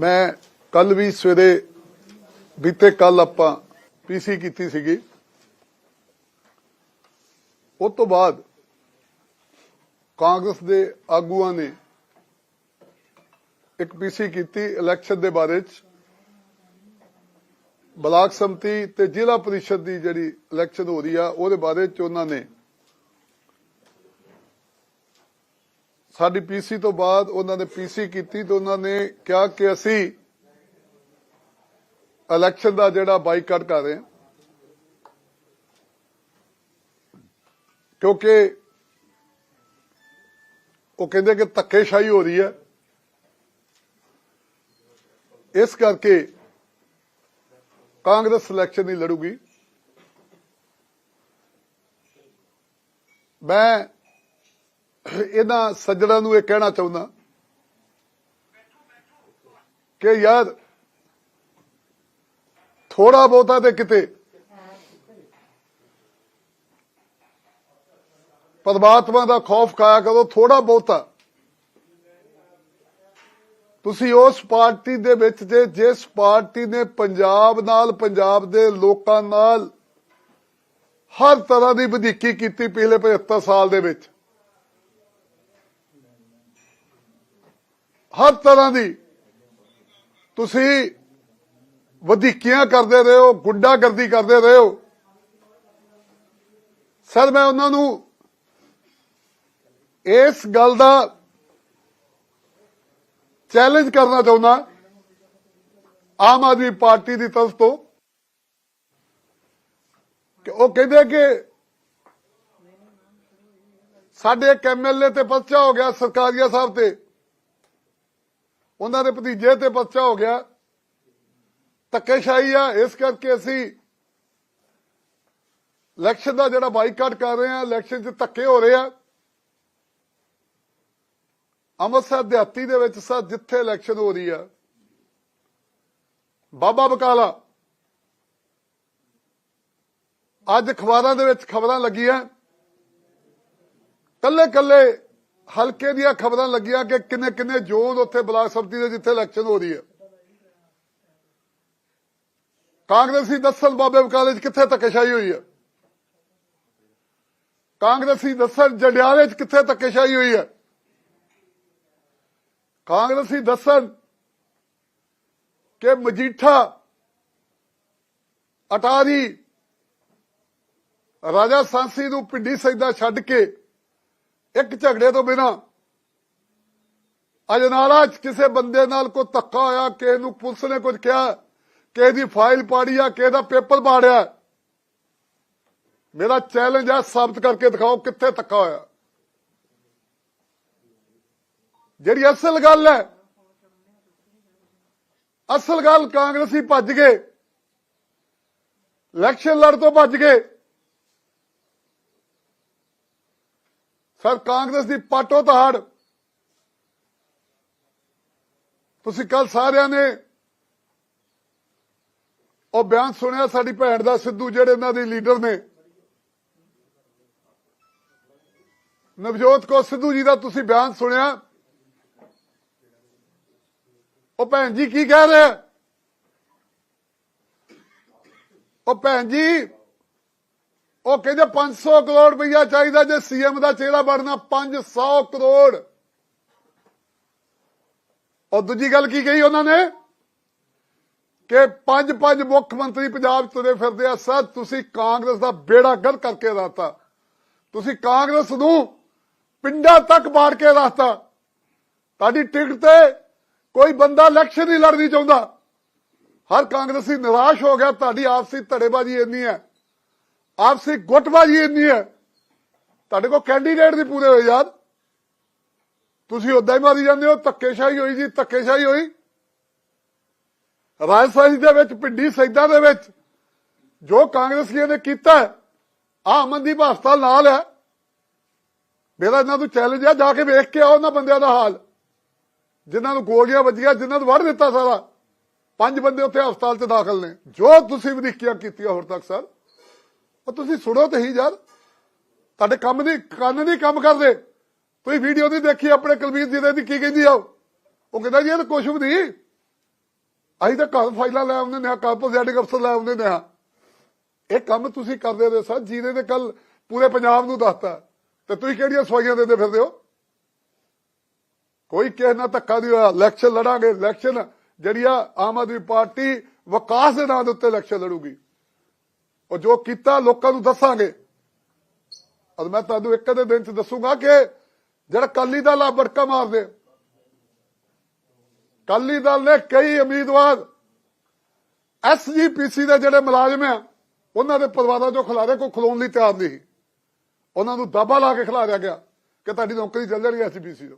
ਮੈਂ ਕੱਲ ਵੀ ਸਵੇਰੇ ਬੀਤੇ ਕੱਲ ਆਪਾਂ ਪੀਸੀ ਕੀਤੀ ਸੀਗੀ। ਉਸ ਤੋਂ ਬਾਅਦ ਕਾਂਗਰਸ ਦੇ ਆਗੂਆਂ ਨੇ ਇੱਕ ਪੀਸੀ ਕੀਤੀ ਇਲੈਕਸ਼ਨ ਦੇ ਬਾਰੇ ਚ। ਬਲਾਕ ਸੰਮਤੀ ਤੇ ਜ਼ਿਲ੍ਹਾ ਪਰਿਸ਼ਦ ਦੀ ਜਿਹੜੀ ਇਲੈਕਸ਼ਨ ਹੋ ਰਹੀ ਆ, ਉਹਦੇ ਬਾਰੇ ਚ ਉਹਨਾਂ ਨੇ ਸਾਡੀ ਪੀਸੀ ਤੋਂ ਬਾਅਦ ਉਹਨਾਂ ਨੇ ਪੀਸੀ ਕੀਤੀ ਤੇ ਉਹਨਾਂ ਨੇ ਕਿਹਾ ਕਿ ਅਸੀਂ ਇਲੈਕਸ਼ਨ ਦਾ ਜਿਹੜਾ ਬਾਈਕਾਟ ਕਰ ਰਹੇ ਹਾਂ। ਕਿਉਂਕਿ ਉਹ ਕਹਿੰਦੇ ਕਿ ਧੱਕੇਸ਼ਾਹੀ ਹੋ ਰਹੀ ਹੈ। ਇਸ ਕਰਕੇ ਕਾਂਗਰਸ ਇਲੈਕਸ਼ਨ ਨਹੀਂ ਲੜੂਗੀ। ਮੈਂ ਇਹਨਾਂ ਸੱਜਣਾਂ ਨੂੰ ਇਹ ਕਹਿਣਾ ਚਾਹੁੰਦਾ ਕਿ ਯਾਰ ਥੋੜਾ ਬਹੁਤਾ ਤੇ ਕਿਤੇ। ਪਰਮਾਤਮਾ ਦਾ ਖੌਫ ਖਾਇਆ ਕਰੋ ਥੋੜਾ ਬਹੁਤਾ। ਤੁਸੀਂ ਉਸ ਪਾਰਟੀ ਦੇ ਵਿੱਚ ਜੇ, ਜਿਸ ਪਾਰਟੀ ਨੇ ਪੰਜਾਬ ਨਾਲ, ਪੰਜਾਬ ਦੇ ਲੋਕਾਂ ਨਾਲ ਹਰ ਤਰ੍ਹਾਂ ਦੀ ਵਧੀਕੀ ਕੀਤੀ ਪਿਛਲੇ 75 ਸਾਲ ਦੇ ਵਿੱਚ। ਹਰ ਤਰ੍ਹਾਂ ਦੀ। ਤੁਸੀਂ ਵਧੀਕੀਆਂ ਕਰਦੇ ਰਹੇ ਹੋ ਗੁੰਡਾਗਰਦੀ ਕਰਦੇ ਰਹੇ। ਹੋ ਸਰ, ਮੈਂ ਉਹਨਾਂ ਨੂੰ ਇਸ ਗੱਲ ਦਾ ਚੈਲੰਜ ਕਰਨਾ ਚਾਹੁੰਦਾ, ਆਮ ਆਦਮੀ ਪਾਰਟੀ ਦੀ ਤਰਫ ਤੋਂ। ਕਿ ਉਹ ਕਹਿੰਦੇ ਕਿ ਸਾਡੇ ਇੱਕ ਐਮਐਲਏ ਤੇ ਪਰਚਾ ਹੋ ਗਿਆ ਸਰਕਾਰੀਆ ਸਾਹਿਬ ਤੇ। ਉਹਨਾਂ ਦੇ ਭਤੀਜੇ ਤੇ ਪਰਚਾ ਹੋ ਗਿਆ। ਧੱਕੇਸ਼ਾਹੀ ਆ, ਇਸ ਕਰਕੇ ਅਸੀਂ ਇਲੈਕਸ਼ਨ ਦਾ ਜਿਹੜਾ ਬਾਈਕਾਟ ਕਰ ਰਹੇ ਆ ਇਲੈਕਸ਼ਨ 'ਚ ਧੱਕੇ ਹੋ ਰਹੇ ਆ। ਅੰਮ੍ਰਿਤਸਰ ਦਿਹਾਤੀ ਦੇ ਵਿੱਚ ਸਰ ਜਿੱਥੇ ਇਲੈਕਸ਼ਨ ਹੋ ਰਹੀ ਆ, ਬਾਬਾ ਬਕਾਲਾ। ਅੱਜ ਅਖਬਾਰਾਂ ਦੇ ਵਿੱਚ ਖਬਰਾਂ ਲੱਗੀਆਂ। ਕੱਲੇ ਕੱਲੇ ਹਲਕੇ ਦੀਆਂ ਖਬਰਾਂ ਲੱਗੀਆਂ ਕਿ ਕਿੰਨੇ ਕਿੰਨੇ ਜ਼ੋਨ ਉੱਥੇ ਬਲਾਕ ਸਮਿਤੀ ਦੇ ਜਿੱਥੇ ਇਲੈਕਸ਼ਨ ਹੋ ਰਹੀ ਹੈ। ਕਾਂਗਰਸੀ ਦੱਸਣ ਬਾਬੇ ਬਕਾਲੇ 'ਚ ਕਿੱਥੇ ਧੱਕੇਸ਼ਾਹੀ ਹੋਈ ਹੈ? ਕਾਂਗਰਸੀ ਦੱਸਣ ਜੰਡਿਆਲੇ 'ਚ ਕਿੱਥੇ ਧੱਕੇਸ਼ਾਹੀ ਹੋਈ ਹੈ? ਕਾਂਗਰਸੀ ਦੱਸਣ ਕਿ ਮਜੀਠਾ ਅਟਾਰੀ ਰਾਜਾ ਸਾਂਸੀ ਨੂੰ ਪਿੰਡੀ ਸੈਦਾ ਛੱਡ ਕੇ ਇੱਕ ਝਗੜੇ ਤੋਂ ਬਿਨਾ। ਅਜਨਾਲਾ ਕਿਸੇ ਬੰਦੇ ਨਾਲ ਕੋਈ ਧੱਕਾ ਹੋਇਆ, ਕਿਸੇ ਨੂੰ ਪੁਲਿਸ ਨੇ ਕੁਝ ਕਿਹਾ, ਕਿਸੇ ਦੀ ਫਾਈਲ ਪਾੜੀ ਆ, ਕਿਸੇ ਦਾ ਪੇਪਰ ਪਾੜਿਆ ਮੇਰਾ ਚੈਲੰਜ ਹੈ ਸਾਬਤ ਕਰਕੇ ਦਿਖਾਓ ਕਿੱਥੇ ਧੱਕਾ ਹੋਇਆ। ਜਿਹੜੀ ਅਸਲ ਗੱਲ ਹੈ, ਅਸਲ ਗੱਲ ਕਾਂਗਰਸੀ ਭੱਜ ਗਏ। ਇਲੈਕਸ਼ਨ ਲੜ ਤੋਂ ਭੱਜ ਗਏ। ਸਰ, ਕਾਂਗਰਸ ਦੀ ਪਾਟੋ ਤਹਾੜ ਤੁਸੀਂ ਕੱਲ ਸਾਰਿਆਂ ਨੇ ਉਹ ਬਿਆਨ ਸੁਣਿਆ, ਸਾਡੀ ਭੈਣ ਦਾ ਸਿੱਧੂ, ਜਿਹੜੇ ਇਹਨਾਂ ਦੇ ਲੀਡਰ ਨੇ। ਨਵਜੋਤ ਕੋ ਸਿੱਧੂ ਜੀ ਦਾ ਤੁਸੀਂ ਬਿਆਨ ਸੁਣਿਆ। ਉਹ ਭੈਣ ਜੀ ਕੀ ਕਹਿ ਰਹੇ? ਉਹ ਭੈਣ ਜੀ ਉਹ ਕਹਿੰਦੇ 500 ਕਰੋੜ ਰੁਪਈਆ ਚਾਹੀਦਾ ਜੇ ਸੀਐਮ ਦਾ ਚਿਹਰਾ ਬਣਨਾ 500 ਕਰੋੜ। ਔਰ ਦੂਜੀ ਗੱਲ ਕੀ ਕਹੀ ਉਹਨਾਂ ਨੇ? ਕਿ ਪੰਜ ਪੰਜ ਮੁੱਖ ਮੰਤਰੀ ਪੰਜਾਬ ਤੁਰੇ ਫਿਰਦੇ ਆ, ਸਰ, ਤੁਸੀਂ ਕਾਂਗਰਸ ਦਾ ਬੇੜਾ ਗਰ ਕਰਕੇ ਰਾਤਾ। ਤੁਸੀਂ ਕਾਂਗਰਸ ਨੂੰ ਪਿੰਡਾਂ ਤੱਕ ਬਾੜ ਕੇ ਰਾਤਾ। ਤੁਹਾਡੀ ਟਿਕਟ ਤੇ ਕੋਈ ਬੰਦਾ ਇਲੈਕਸ਼ਨ ਨਹੀਂ ਲੜਨੀ ਚਾਹੁੰਦਾ। ਹਰ ਕਾਂਗਰਸੀ ਨਿਰਾਸ਼ ਹੋ ਗਿਆ, ਤੁਹਾਡੀ ਆਪਸੀ ਧੜੇਬਾਜ਼ੀ ਇੰਨੀ ਹੈ। ਆਪਸੀ ਗੁੱਟਬਾਜ਼ੀ ਇੰਨੀ ਹੈ। ਤੁਹਾਡੇ ਕੋਲ ਕੈਂਡੀਡੇਟ ਨਹੀਂ ਪੂਰੇ ਹੋਏ, ਯਾਰ। ਤੁਸੀਂ ਉਦਾਂ ਹੀ ਮਾਰੀ ਜਾਂਦੇ ਹੋ, ਧੱਕੇਸ਼ਾਹੀ ਹੋਈ ਜੀ, ਧੱਕੇਸ਼ਾਹੀ ਹੋਈ। ਰਾਜਸਥਾਨ ਦੇ ਵਿੱਚ ਪਿੰਡੀ ਸੈਦਾ ਦੇ ਵਿੱਚ ਜੋ ਕਾਂਗਰਸੀਆਂ ਨੇ ਕੀਤਾ ਆ ਅਮਨਦੀਪ ਹਸਪਤਾਲ ਨਾਲ ਹੈ। ਮੇਰਾ ਇਹਨਾਂ ਨੂੰ ਚੈਲੰਜ ਹੈ ਜਾ ਕੇ ਵੇਖ ਕੇ ਆਓ ਉਹਨਾਂ ਬੰਦਿਆਂ ਦਾ ਹਾਲ। ਜਿਨ੍ਹਾਂ ਨੂੰ ਗੋਲੀਆਂ ਵੱਜੀਆਂ, ਜਿਨ੍ਹਾਂ ਨੂੰ ਵੜ ਦਿੱਤਾ ਸਾਰਾ। ਪੰਜ ਬੰਦੇ ਉੱਥੇ ਹਸਪਤਾਲ 'ਚ ਦਾਖਲ ਨੇ। ਜੋ ਤੁਸੀਂ ਵਧੀਕੀਆਂ ਕੀਤੀਆਂ ਹੁਣ ਤੱਕ, ਸਰ। ਉਹ ਤੁਸੀਂ ਸੁਣੋ ਤੇ ਹੀ ਯਾਰ। ਤੁਹਾਡੇ ਕੰਮ ਨਹੀਂ, ਕੰਨ ਨਹੀਂ ਕੰਮ ਕਰਦੇ। ਤੁਸੀਂ ਵੀਡੀਓ ਨਹੀਂ ਦੇਖੀ, ਆਪਣੇ ਕੁਲਵੀਰ ਜੀ ਦੀ ਕੀ ਕਹਿੰਦੀ ਆ ਉਹ? ਕਹਿੰਦਾ ਜੀ, ਇਹ ਤਾਂ ਕੁਛ ਵੀ ਨਹੀਂ। ਅਸੀਂ ਤਾਂ ਘਰ ਫਾਈਲਾਂ ਲੈ ਆਉਂਦੇ ਨੇ ਆ ਘਰ ਅਫਸਰ ਲੈ ਆਉਂਦੇ ਨੇ ਇਹ ਕੰਮ ਤੁਸੀਂ ਕਰਦੇ ਰਹੇ ਸਰ ਜਿਹਨੇ ਨੇ ਕੱਲ ਪੂਰੇ ਪੰਜਾਬ ਨੂੰ ਦੱਸਤਾ। ਤੇ ਤੁਸੀਂ ਕਿਹੜੀਆਂ ਸਵਾਈਆਂ ਦੇਦੇ ਫਿਰਦੇ ਹੋ? ਕੋਈ ਕਿਸੇ ਨਾਲ ਧੱਕਾ ਨਹੀਂ ਹੋਇਆ ਇਲੈਕਸ਼ਨ ਲੜਾਂਗੇ ਇਲੈਕਸ਼ਨ ਜਿਹੜੀ ਆ ਆਮ ਆਦਮੀ ਪਾਰਟੀ ਵਿਕਾਸ ਦੇ ਨਾਂ ਦੇ ਉੱਤੇ ਇਲੈਕਸ਼ਨ ਲੜੂਗੀ। ਉਹ ਜੋ ਕੀਤਾ ਲੋਕਾਂ ਨੂੰ ਦੱਸਾਂਗੇ। ਔਰ ਮੈਂ ਤੁਹਾਨੂੰ ਇੱਕ ਦੇ ਦਿਨ ਚ ਦੱਸੂਗਾ ਕਿ ਜਿਹੜਾ ਕਾਲੀ ਦਲ ਆ, ਬੜਕਾ ਮਾਰਦੇ। ਕਾਲੀ ਦਲ ਨੇ ਕਈ ਉਮੀਦਵਾਰ ਐਸਜੀਪੀਸੀ ਦੇ ਜਿਹੜੇ ਮੁਲਾਜ਼ਮ ਆ, ਉਹਨਾਂ ਦੇ ਪਰਿਵਾਰਾਂ ਚੋਂ ਖਿਲਾਰੇ ਕੋਈ ਖਲੋਣ ਲਈ ਤਿਆਰ ਨਹੀਂ ਸੀ। ਉਹਨਾਂ ਨੂੰ ਦਾਬਾ ਲਾ ਕੇ ਖਿਲਾਰਿਆ ਗਿਆ ਕਿ ਤੁਹਾਡੀ ਨੌਕਰੀ ਚੱਲ ਜਾਣੀ ਐਸਜੀਪੀਸੀ ਤੋਂ।